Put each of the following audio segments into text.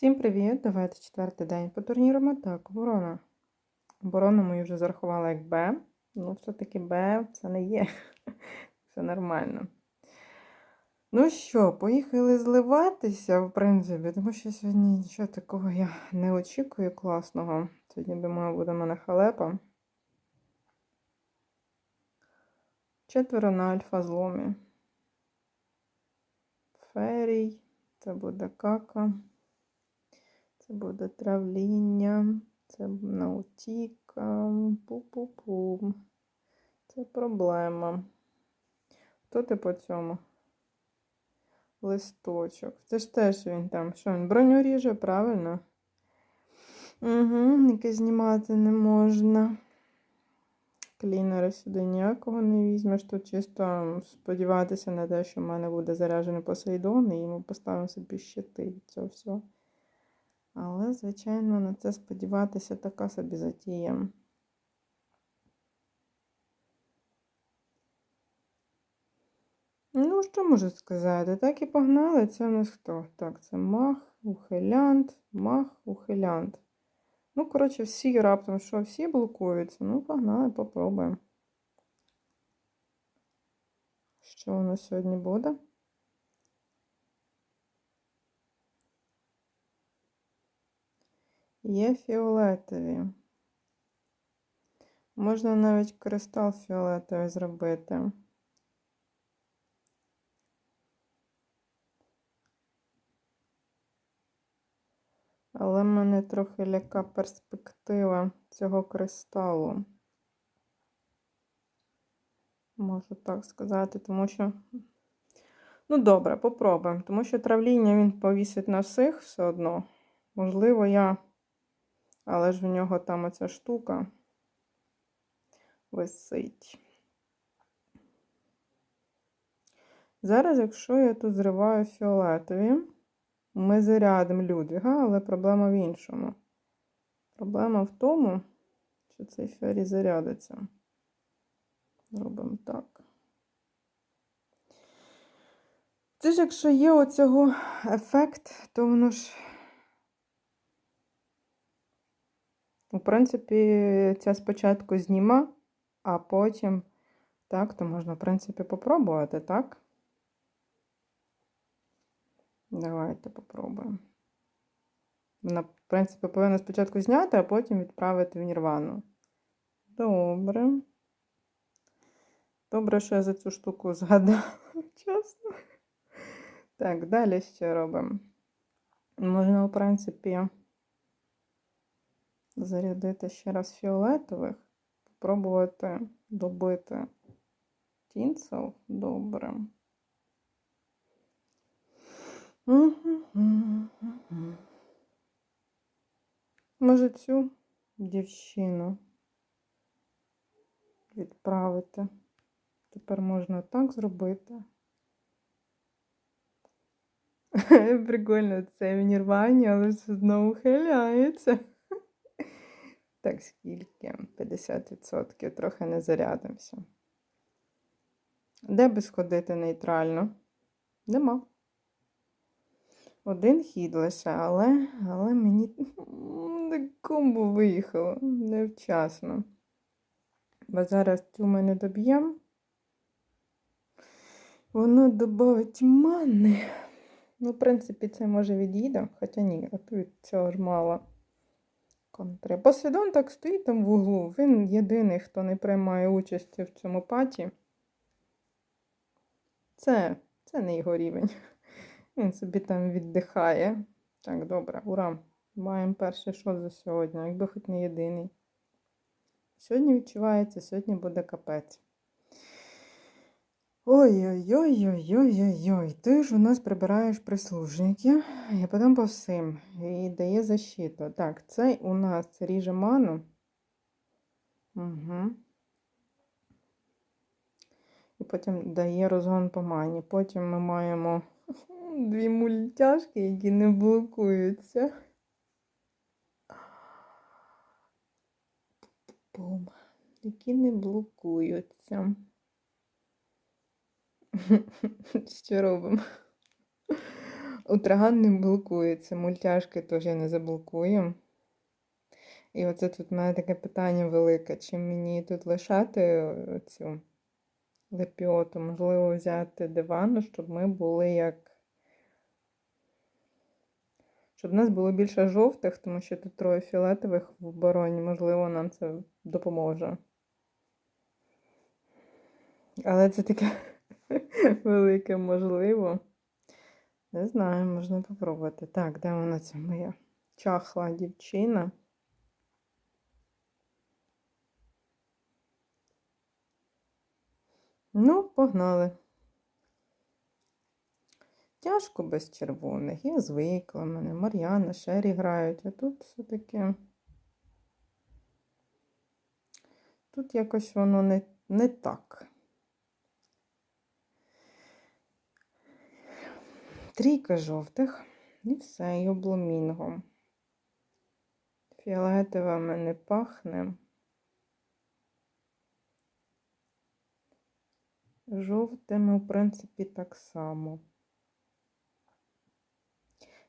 Всім привіт! Давайте четвертий день по турніру Так, оборона. Оборону мою вже зарахувала як Б. Ну, все-таки Б це не є. Все нормально. Ну що, поїхали зливатися, в принципі, тому що сьогодні нічого такого я не очікую класного. Сьогодні, думаю, буде мене халепа. Четверо на альфа зломі. Ферій. Це буде кака. Це буде травління. Це наутіка. Пу-пу-пу. Це проблема. Хто ти по цьому? Листочок. Це ж теж він там. Що він? Броню ріже, правильно? Угу, яке знімати не можна. Клінера сюди ніякого не візьмеш. Тут чисто сподіватися на те, що в мене буде заряджений Посейдон, і ми поставимо собі щити від цього всього. Але, звичайно, на це сподіватися така собі затія. Ну, що можу сказати? Так і погнали. Це у нас хто? Так, це мах, ухилянт, мах, ухилянт. Ну, коротше, всі раптом, що всі блокуються. Ну, погнали, попробуємо. Що у нас сьогодні буде? Є фіолетові. Можна навіть кристал фіолетовий зробити. Але мене трохи ляка перспектива цього кристалу. Можу так сказати, тому що. Ну, добре, попробуємо. Тому що травління він повісить на всіх все одно. Можливо, я. Але ж в нього там оця штука висить. Зараз, якщо я тут зриваю фіолетові, ми зарядимо Людвіга, але проблема в іншому. Проблема в тому, що цей фері зарядиться. Робимо так. Це ж, якщо є оцього ефект, то воно ж, в принципі, ця спочатку зніма, а потім, так, то можна, в принципі, попробувати, так? Давайте попробуємо. Вона, в принципі, повинна спочатку зняти, а потім відправити в Нірвану. Добре. Добре, що я за цю штуку згадала. Чесно. Так, далі що робимо? Можна, в принципі, зарядити ще раз фіолетових, спробувати добити тінцел. Добре. Може цю дівчину відправити. Тепер можна так зробити. Прикольно, це в Нірвані, але все одно ухиляється. Так, скільки? 50%, трохи не зарядимося. Де би сходити нейтрально? Нема. Один хід лише, але але мені комбо виїхало невчасно. Бо зараз цю ми не доб'ємо. Воно додавить мани. Ну, в принципі, це може від'їде, хоча ні, а тут цього ж мало контри. Посейдон так стоїть там в углу. Він єдиний, хто не приймає участі в цьому паті. Це, Це не його рівень. Він собі там віддихає. Так, добре, ура! Маємо перший шот за сьогодні, якби хоч не єдиний. Сьогодні відчувається, сьогодні буде капець. Ой-ой-ой-ой-ой-ой-ой. Ти ж у нас прибираєш прислужників, і потім по всім. І дає защиту. Так, цей у нас ріже ману. Угу. І потім дає розгон по мані. Потім ми маємо дві мультяшки, які не блокуються. Бум. Які не блокуються. Що робимо? Утраган не блокується, мультяшки теж я не заблокую. І оце тут в мене таке питання велике. Чи мені тут лишати цю лепіоту, можливо, взяти диван, щоб ми були як. Щоб в нас було більше жовтих, тому що тут троє фіолетових в обороні, можливо, нам це допоможе. Але це таке велике можливо. Не знаю, можна попробувати. Так, де вона ця моя чахла дівчина? Ну, погнали. Тяжко без червоних. Я звикла мене. Мар'яна, Шері грають, а тут все-таки. Тут якось воно не, не так. Трійка жовтих і все, і обломінго. Фіолетовими не пахне. Жовтими, в принципі, так само.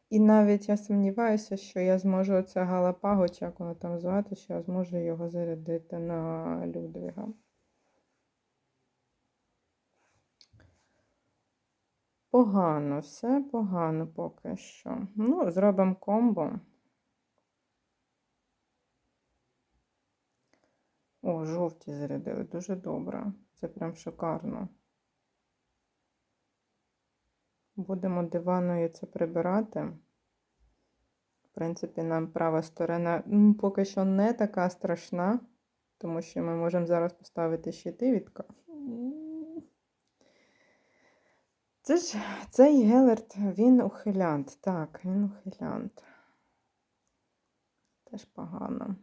І навіть я сумніваюся, що я зможу оце галапаго, чи як воно там звати, що я зможу його зарядити на Людвіга. Погано, все погано поки що. Ну, зробимо комбо. О, жовті зарядили, дуже добре. Це прям шикарно. Будемо диваною це прибирати. В принципі, нам права сторона ну, поки що не така страшна, тому що ми можемо зараз поставити щити від Це ж цей Гелерт, він ухилянт. Так, він ухилянт. Теж погано.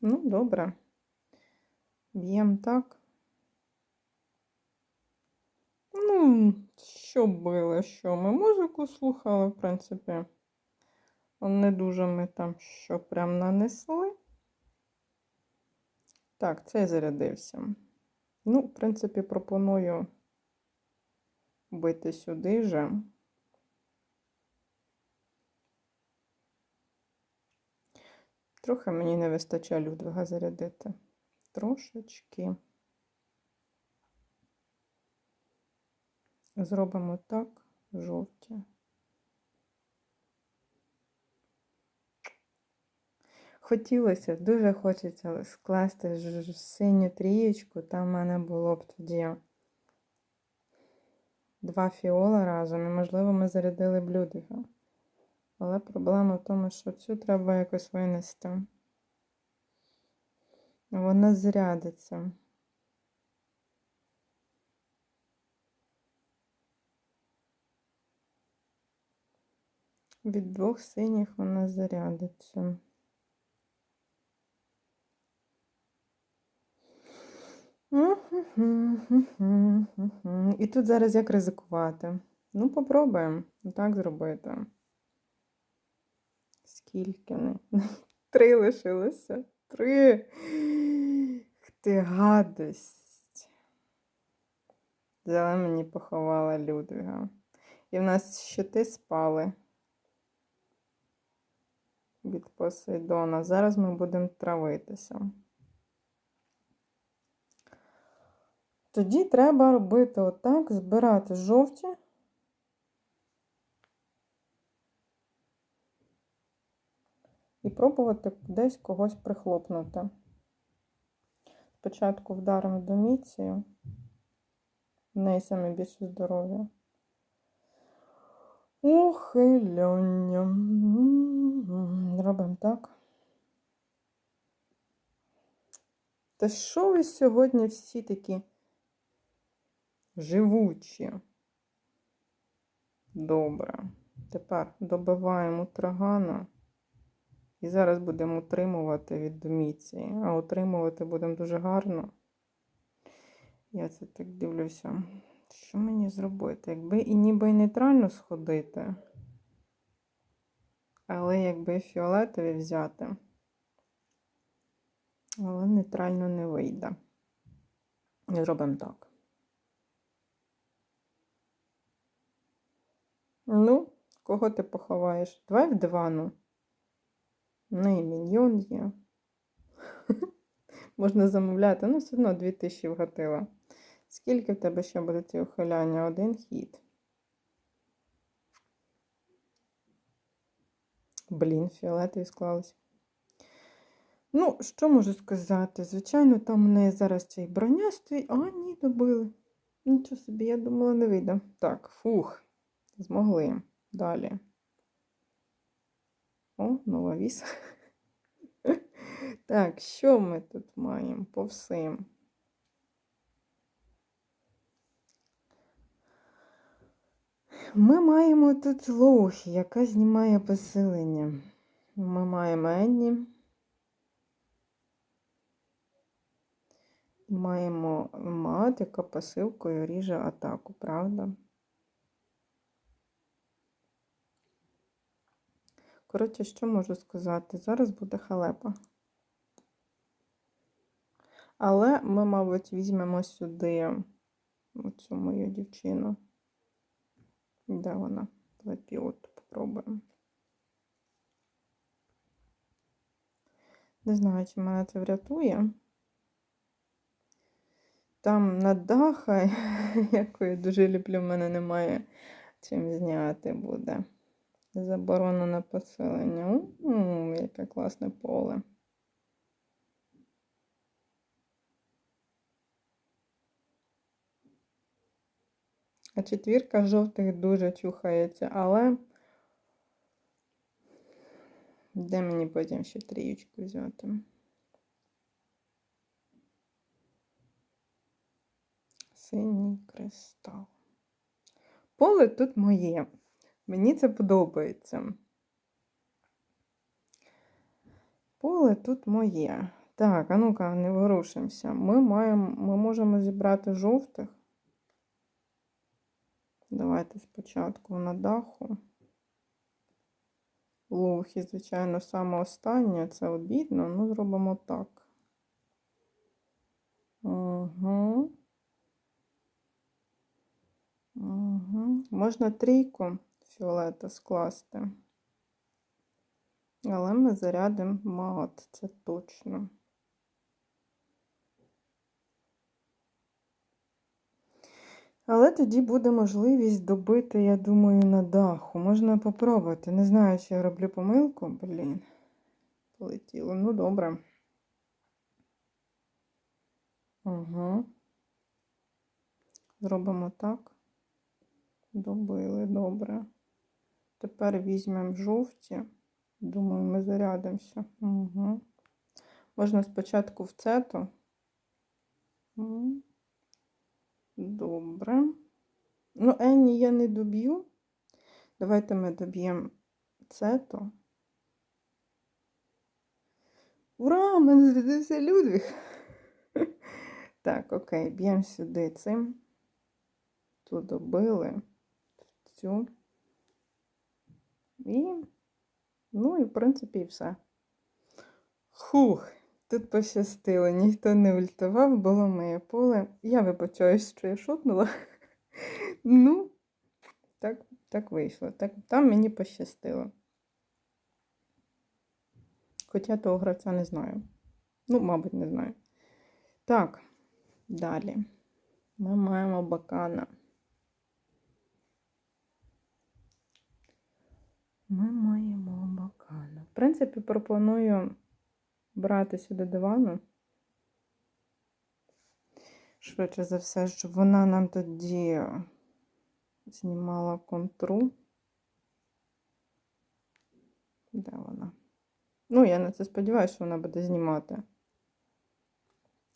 Ну, добре. Б'ємо так. Ну, що було, що ми музику слухали, в принципі. Не дуже ми там що прям нанесли. Так, цей зарядився. Ну, в принципі, пропоную бити сюди же. Трохи мені не вистачає Людвига зарядити. Трошечки. Зробимо так, жовті. Хотілося, дуже хочеться скласти ж- синю трієчку, там в мене було б тоді два фіола разом, і, можливо, ми зарядили б Людвіга. Але проблема в тому, що цю треба якось винести. Вона зрядиться. Від двох синіх вона зарядиться. І тут зараз як ризикувати? Ну, попробуємо так зробити. Скільки? Три лишилося. Три. Ти гадость. Взяла мені поховала Людвіга. І в нас щити спали від Посейдона. Зараз ми будемо травитися. Тоді треба робити отак, збирати жовті. І пробувати десь когось прихлопнути. Спочатку вдаримо доміцію. В неї саме більше здоров'я. Ухиляння. Робимо так. Та що ви сьогодні всі такі живучі? Добре. Тепер добиваємо трагана. І зараз будемо утримувати від доміції. А утримувати будемо дуже гарно. Я це так дивлюся. Що мені зробити? Якби і ніби і нейтрально сходити, але якби фіолетові взяти, але нейтрально не вийде. Зробимо так. Ну, кого ти поховаєш? Давай в дивану. Ну і міньйон є. Можна замовляти, ну все одно 2000 вгатила. Скільки в тебе ще буде ці ухиляння? Один хід. Блін, фіолетові склались. Ну, що можу сказати? Звичайно, там у неї зараз цей броня стоїть. А, ні, добили. Нічого собі, я думала, не вийде. Так, фух. Змогли. Далі. О, нова віс. Так, що ми тут маємо по всім? Ми маємо тут Лохі, яка знімає посилення. Ми маємо Енні. Маємо мат, яка посилкою ріже атаку, правда? Коротше, що можу сказати? Зараз буде халепа. Але ми, мабуть, візьмемо сюди оцю мою дівчину. Де вона? Давай пілоту попробуємо. Не знаю, чи мене це врятує. Там на даха, яку я дуже люблю, в мене немає чим зняти буде. Заборона на поселення. У, яке класне поле. А четвірка жовтих дуже чухається, але де мені потім ще трієчку взяти? Синій кристал. Поле тут моє. Мені це подобається. Поле тут моє. Так, а ну-ка, не ворушимося. Ми маємо, ми можемо зібрати жовтих. Давайте спочатку на даху. Лухи, звичайно, саме останнє, це обідно, ну зробимо так. Угу. Угу. Можна трійку фіолета скласти. Але ми зарядимо мат, це точно. Але тоді буде можливість добити, я думаю, на даху. Можна попробувати. Не знаю, чи я роблю помилку. Блін, полетіло. Ну, добре. Угу. Зробимо так. Добили, добре. Тепер візьмемо жовті. Думаю, ми зарядимося. Угу. Можна спочатку в цету. Добре. Ну, Енні я не доб'ю. Давайте ми доб'ємо цету. Ура! Мене звідився Людвіг! Так, окей, б'ємо сюди цим. Тут добили цю. І, ну, і, в принципі, і все. Хух, тут пощастило, ніхто не ультував, було моє поле. Я вибачаюсь, що я шутнула. Ну, так, так вийшло. Так, Там мені пощастило. Хоча того гравця не знаю. Ну, мабуть, не знаю. Так, далі. Ми маємо бакана. Ми маємо бакана. В принципі, пропоную брати сюди дивану. Швидше за все, щоб вона нам тоді знімала контру. Де вона? Ну, я на це сподіваюся, що вона буде знімати.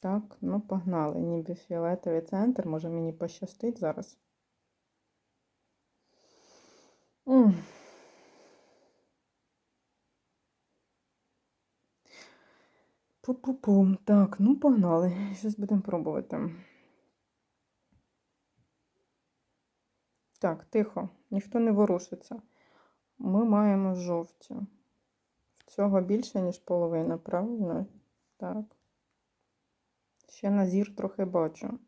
Так, ну погнали. Ніби фіолетовий центр, може мені пощастить зараз. М. Пу-пу-пу. Так, ну погнали. Щось будемо пробувати. Так, тихо, ніхто не ворушиться. Ми маємо жовті. Цього більше, ніж половина, правильно? Так. Ще на зір трохи бачу.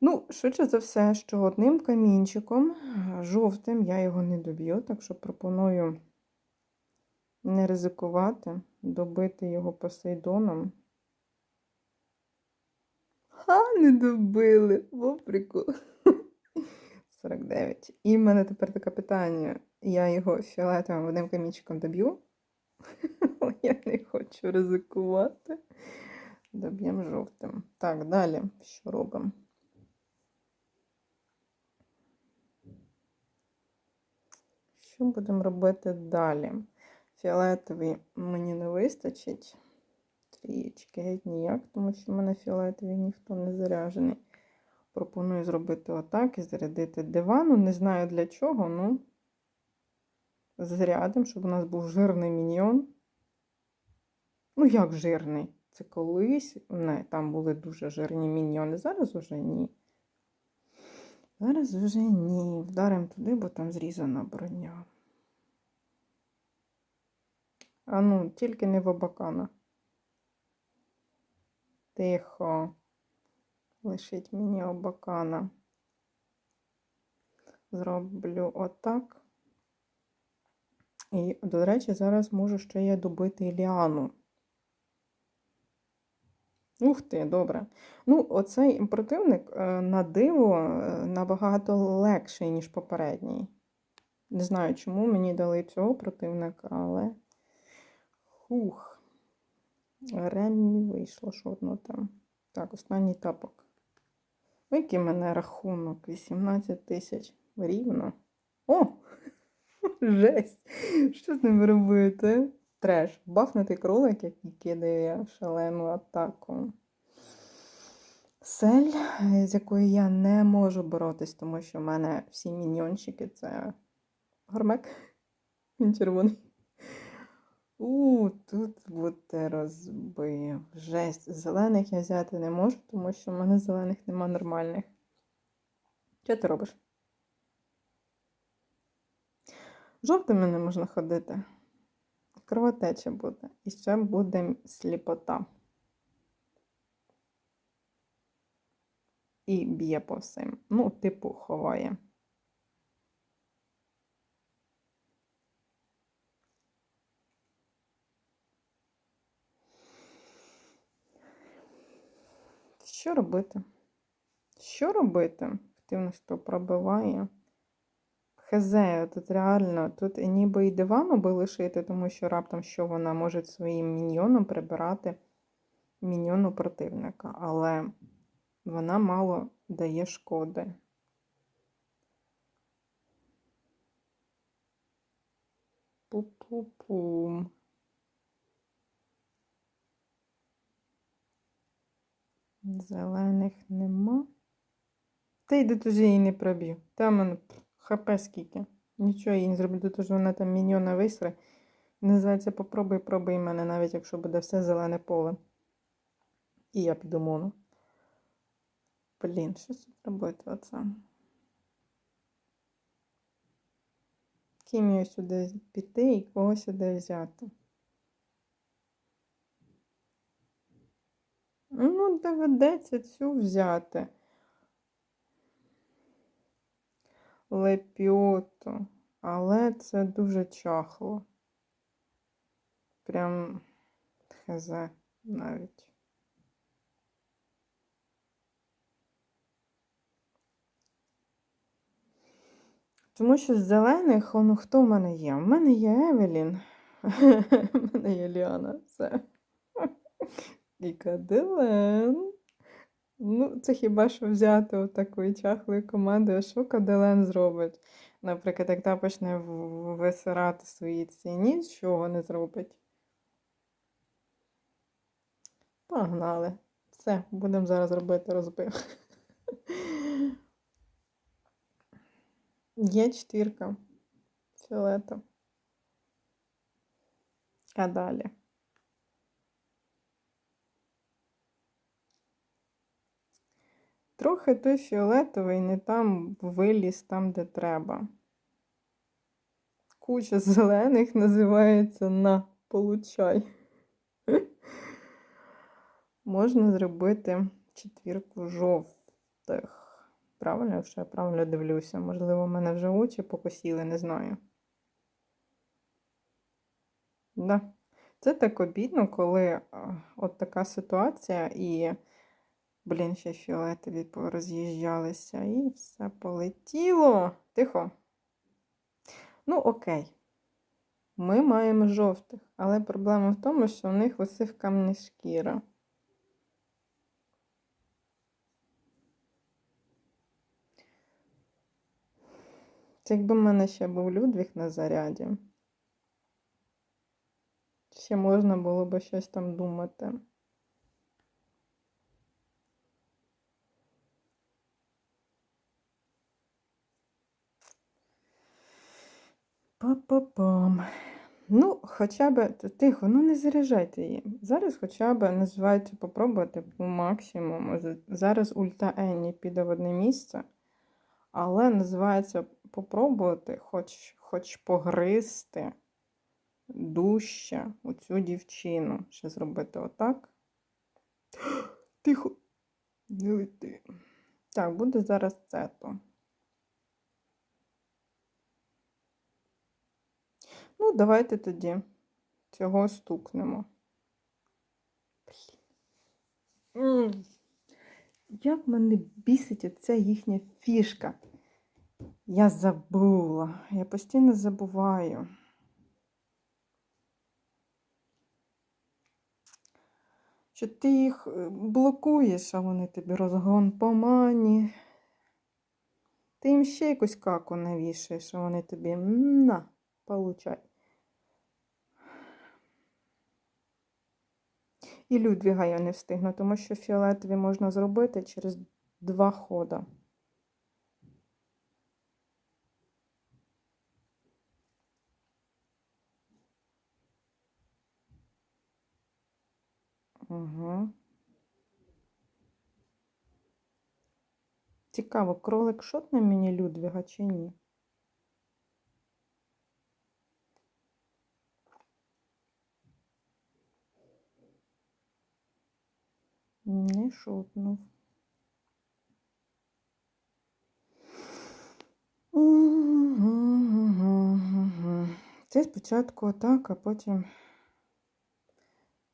Ну, швидше за все, що одним камінчиком, жовтим, я його не доб'ю, так що пропоную не ризикувати, добити його посейдоном. Ха, не добили, во прикол. 49. І в мене тепер таке питання. Я його фіолетовим одним камінчиком доб'ю. Я не хочу ризикувати. Доб'ємо жовтим. Так, далі. Що робимо? Що будемо робити далі? Фіолетовий мені не вистачить. Трієчки ніяк, тому що в мене фіолетовий ніхто не заряджений. Пропоную зробити отак і зарядити дивану. Не знаю для чого, ну зарядимо, щоб у нас був жирний міньйон. Ну, як жирний? Це колись. Не, там були дуже жирні міньйони. Зараз уже ні. Зараз вже ні. Вдаримо туди, бо там зрізана броня. А ну, тільки не в обакана. Тихо. Лишить мені обакана. Зроблю отак. І, до речі, зараз можу ще я добити Іліану. Ух ти, добре. Ну, оцей противник е, на диво е, набагато легший, ніж попередній. Не знаю, чому мені дали цього противника, але. Хух. Ремі вийшло що одно там. Так, останній тапок. Який мене рахунок. 18 тисяч. Рівно. О! Жесть! Що з ним робити? Треш. Бафнутий кролик, який кидає шалену атаку. Сель, з якою я не можу боротись, тому що в мене всі міньйончики це гормек. Він червоний. У, тут буде розбив. Жесть. Зелених я взяти не можу, тому що в мене зелених нема нормальних. Що ти робиш? Жовтими не можна ходити. Кровотеча буде. І ще буде сліпота. І б'є по всім. Ну, типу, ховає. Що робити? Що робити? Активність то пробиває. Хз, тут реально, тут ніби і дивану би лишити, тому що раптом що вона може своїм міньйоном прибирати міньйону противника, але вона мало дає шкоди. Пу-пу-пум. Зелених нема. Та йди дуже її не проб'ю. Там мене хп скільки. Нічого їй не зроблю, що вона там міньйона висре. Називається попробуй, пробуй мене, навіть якщо буде все зелене поле. І я піду моно. Блін, що тут робити оце? Ким я сюди піти і кого сюди взяти? Ну, доведеться цю взяти. Лепьоту. Але це дуже чахло. Прям хз навіть. Тому що з зелених, ну хто в мене є? У мене є Евелін. У мене є Ліана. Все. І Каделен. Ну, це хіба що взяти отакої чахлої команди, а що Каделен зробить? Наприклад, як та почне висирати свої ці нічого не зробить. Погнали. Все, будемо зараз робити розбив. Є четвірка. Фіолета. А далі. Трохи той фіолетовий не там виліз там, де треба. Куча зелених називається на получай. Можна зробити четвірку жовтих. Правильно, що я правильно дивлюся. Можливо, в мене вже очі покосіли, не знаю. Да. Це так обідно, коли от така ситуація і, блін, ще фіолетові пороз'їжджалися, і все полетіло. Тихо. Ну, окей. Ми маємо жовтих, але проблема в тому, що у них в усіх камні шкіра. Це якби в мене ще був Людвіг на заряді. Ще можна було би щось там думати. Па-па-пам. Ну, хоча б тихо, ну не заряджайте її. Зараз хоча б називається попробувати по максимуму. Зараз ульта Енні піде в одне місце, але називається попробувати, хоч, хоч погризти дужче оцю дівчину. Ще зробити отак. Тихо, лети. Так, буде зараз це то. Ну, давайте тоді цього стукнемо. Блін. Як мене бісить оця їхня фішка. Я забула. Я постійно забуваю. Що ти їх е, блокуєш, а вони тобі розгон по мані. Ти їм ще якусь каку навішаєш, а вони тобі на, получай. І Людвіга я не встигну, тому що фіолетові можна зробити через два хода. Угу. Цікаво, кролик шотне мені Людвіга чи ні? Не шутнув. Це спочатку отак, а потім.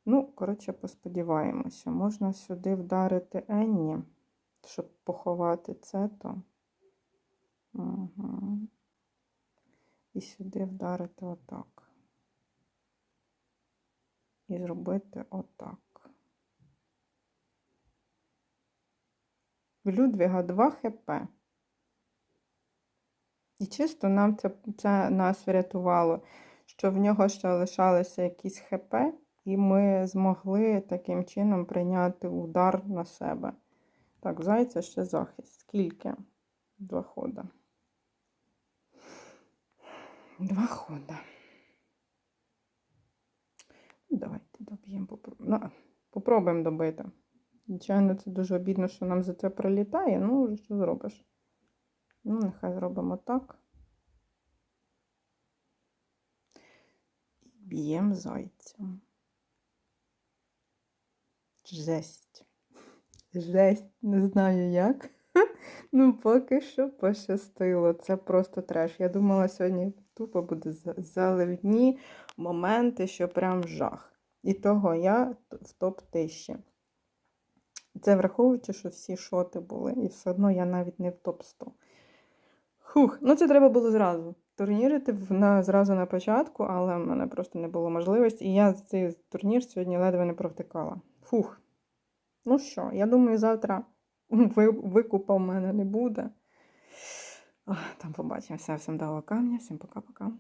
Ну, коротше, посподіваємося. Можна сюди вдарити Енні, щоб поховати це то. Угу. І сюди вдарити отак. І зробити отак. В Людвіга 2 хп. І чисто нам це, це нас врятувало, що в нього ще лишалося якісь хп, і ми змогли таким чином прийняти удар на себе. Так, зайця ще захист. Скільки? Два хода. Два хода. Ну, Давайте доб'ємо. Попробуємо добити. Звичайно, це дуже обідно, що нам за це прилітає. Ну, що зробиш? Ну, нехай зробимо так. І б'ємо зайцем. Жесть. Жесть, не знаю як. Ну, поки що пощастило. Це просто треш. Я думала, сьогодні тупо буде заливні моменти, що прям жах. І того я в топ-1000. Це враховуючи, що всі шоти були, і все одно я навіть не в топ-100. Хух, ну це треба було зразу. Турнірити на, зразу на початку, але в мене просто не було можливості. І я цей турнір сьогодні ледве не провтикала. Фух. Ну що, я думаю, завтра ви- викупа в мене не буде. Там побачимося. Всім дала камня, всім пока-пока.